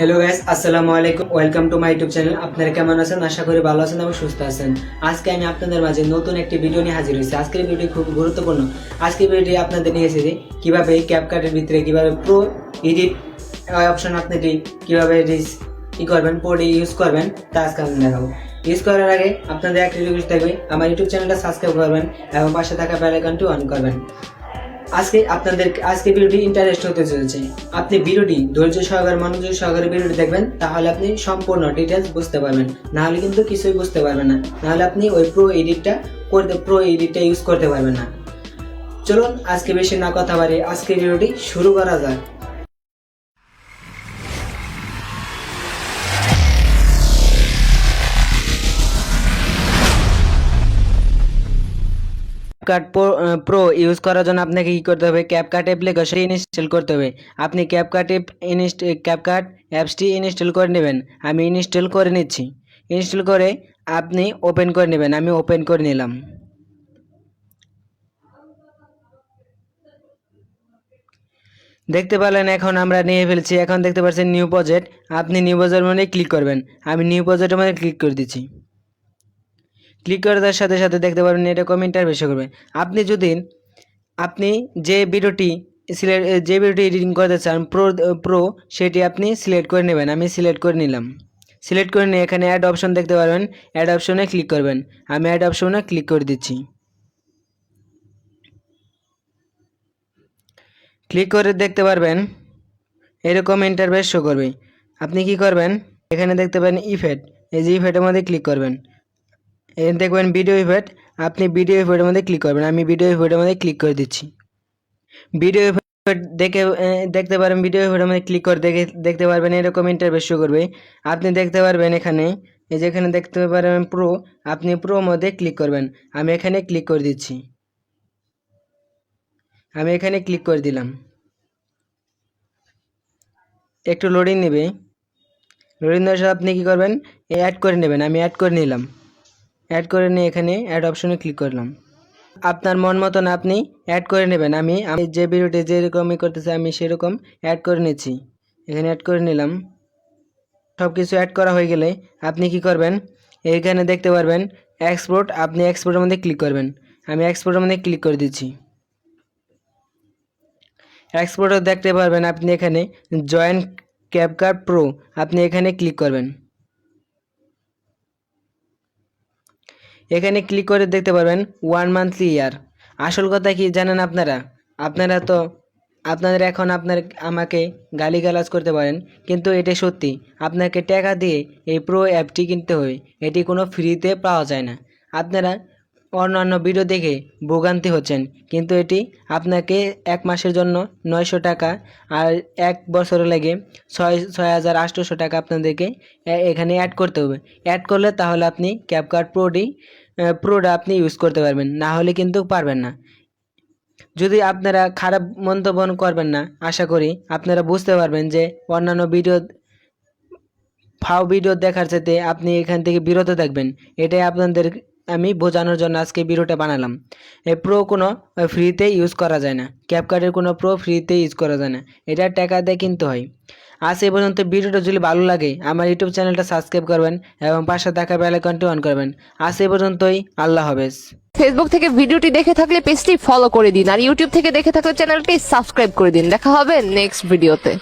Hello guys আসসালামু আলাইকুম। Welcome to my YouTube channel আপনারা কেমন আছেন? আশা করি ভালো আছেন এবং সুস্থ আছেন। আজকে আমি আপনাদের মাঝে নতুন একটি ভিডিও নিয়ে হাজির হয়েছি। আজকের ভিডিও খুব গুরুত্বপূর্ণ। আজকের ভিডিও আপনাদের নিয়ে এসেছি। কীভাবে কীভাবে ক্যাপকাটের ভিতরে কীভাবে প্রো এডিট অপশন আপনাদের কীভাবে ই করবেন প্রোডি ইউজ করবেন, তা আজকে আমি দেখাবো। ইউজ করার আগে আপনাদের একটা রিকোয়েস্ট থাকবে, আমার ইউটিউব চ্যানেলটা সাবস্ক্রাইব করবেন এবং পাশে থাকা বেল আইকনটি অন করবেন। আজকে আপনাদের আজকে ভিডিওটি ইন্টারেস্ট হতে চলেছে। আপনি ভিডিওটি ধৈর্য সহকারে, মনোযোগ সহকারে ভিডিওটি দেখবেন, তাহলে আপনি সম্পূর্ণ ডিটেলস বুঝতে পারবেন। না হলে কিন্তু কিছুই বুঝতে পারবেন না। নাহলে আপনি ওই প্রো এডিটটা করতে প্রো এডিটটা ইউজ করতে পারবেন না। চলুন, আজকে বেশি না কথা বাড়ি আজকে ভিডিওটি শুরু করা যাক। ক্যাপকাট প্রো ইউজ করার জন্য আপনাকে কী করতে হবে? ক্যাপকাট অ্যাপ্লিকেশন ইনস্টল করতে হবে। আপনি ক্যাপকাট ইনস্ট ক্যাপকাট অ্যাপসটি ইনস্টল করে নেবেন। আমি ইনস্টল করে নিচ্ছি। ইনস্টল করে আপনি ওপেন করে নেবেন। আমি ওপেন করে নিলাম। দেখতে পেলেন এখন আমরা নিয়ে ফেলছি। এখন দেখতে পাচ্ছেন নিউ প্রজেক্ট আপনি নিউ প্রজেক্টের মধ্যে ক্লিক করবেন। আমি নিউ প্রজেক্টের মধ্যে ক্লিক করে দিচ্ছি। ক্লিক করে দেওয়ার সাথে সাথে দেখতে পারবেন এরকম ইন্টারভেস করবে। আপনি যদি, আপনি যে ভিডিওটি সিলেক্ট যে ভিডিওটি এডিটিং করতে চান প্রো প্রো সেটি আপনি সিলেক্ট করে নেবেন। আমি সিলেক্ট করে নিলাম। সিলেক্ট করে নিয়ে এখানে অ্যাড অপশন দেখতে পারবেন। অ্যাড অপশনে ক্লিক করবেন। আমি অ্যাড অপশনে ক্লিক করে দিচ্ছি। ক্লিক করে দেখতে পারবেন। এরকম ইন্টারভেস শো করবে। আপনি কি করবেন? এখানে দেখতে পাবেন ইফেক্ট এই যে ইফেক্টের মধ্যে ক্লিক করবেন। দেখবেন ভিডিও ইফেক্ট আপনি ভিডিও ইফেক্টের মধ্যে ক্লিক করবেন। আমি ভিডিও ইফেক্টের মধ্যে ক্লিক করে দিচ্ছি। ভিডিও ইফেক্ট দেখে দেখতে পারেন ভিডিও ইফেক্টের মধ্যে ক্লিক করে দেখে, দেখতে পারবেন এরকম ইন্টারভেস শো করবে। আপনি দেখতে পারবেন এখানে, এই যে এখানে দেখতে পারবেন প্রো আপনি প্রো মধ্যে ক্লিক করবেন। আমি এখানে ক্লিক করে দিচ্ছি। আমি এখানে ক্লিক করে দিলাম। একটু লোডিং নেবে। লোডিং দেওয়ার সাথে আপনি কী করবেন? অ্যাড করে নেবেন। আমি অ্যাড করে নিলাম। অ্যাড করে নিয়ে এখানে অ্যাড অপশনে ক্লিক করলাম। আপনার মন মতন আপনি অ্যাড করে নেবেন। আমি আমি যে ভিডিওটি যেরকমই করতেছি, আমি সেরকম অ্যাড করে নিচ্ছি। এখানে অ্যাড করে নিলাম। সব কিছু অ্যাড করা হয়ে গেলে আপনি কি করবেন? এইখানে দেখতে পারবেন এক্সপোর্ট আপনি এক্সপোর্টের মধ্যে ক্লিক করবেন। আমি এক্সপোর্টের মধ্যে ক্লিক করে দিচ্ছি। এক্সপোর্টও দেখতে পারবেন আপনি এখানে জয়েন ক্যাপকার্ট প্রো আপনি এখানে ক্লিক করবেন। এখানে ক্লিক করে দেখতে পারবেন ওয়ান মান্থলি ইয়ার আসল কথা কি জানেন আপনারা? আপনারা তো, আপনাদের এখন আপনার আমাকে গালিগালাজ করতে পারেন, কিন্তু এটা সত্যি। আপনাকে টাকা দিয়ে এই প্রো অ্যাপটি কিনতে হবে এটি কোনো ফ্রিতে পাওয়া যায় না। আপনারা অন্যান্য ভিডিও দেখে ভোগান্তি হচ্ছেন। কিন্তু এটি আপনাকে এক মাসের জন্য নয়শো টাকা আর এক বছরে লেগে ছয় ছয় হাজার আটশোশো টাকা আপনাদেরকে এখানে অ্যাড করতে হবে। অ্যাড করলে তাহলে আপনি ক্যাপকার্ট প্রোডি প্রোটা আপনি ইউজ করতে পারবেন। না হলে কিন্তু পারবেন না। যদি আপনারা খারাপ মন্তব্য করবেন না, আশা করি আপনারা বুঝতে পারবেন যে অন্যান্য ভিডিও ফাও ভিডিও দেখার সাথে আপনি এখান থেকে বিরত থাকবেন। এটাই আপনাদের আমি বোঝানোর জন্য আজকে ভিডিওটা বানালাম। এই প্রো কোনো ফ্রিতে ইউজ করা যায় না। ক্যাপকার্টের কোনো প্রো ফ্রিতে ইউজ করা যায় না। এটা টাকা দিয়ে কিনতে হয়। আজ এই পর্যন্ত ভিডিওটা যদি ভালো লাগে, আমার ইউটিউব চ্যানেলটা সাবস্ক্রাইব করবেন এবং পাশে থাকা বেল আইকনটি অন করবেন। আজ এই পর্যন্তই, আল্লাহ হাফেজ। ফেসবুক থেকে ভিডিওটি দেখে থাকলে পেজটি ফলো করে দিন, আর ইউটিউব থেকে দেখে থাকলে চ্যানেলটি সাবস্ক্রাইব করে দিন। দেখা হবে নেক্সট ভিডিওতে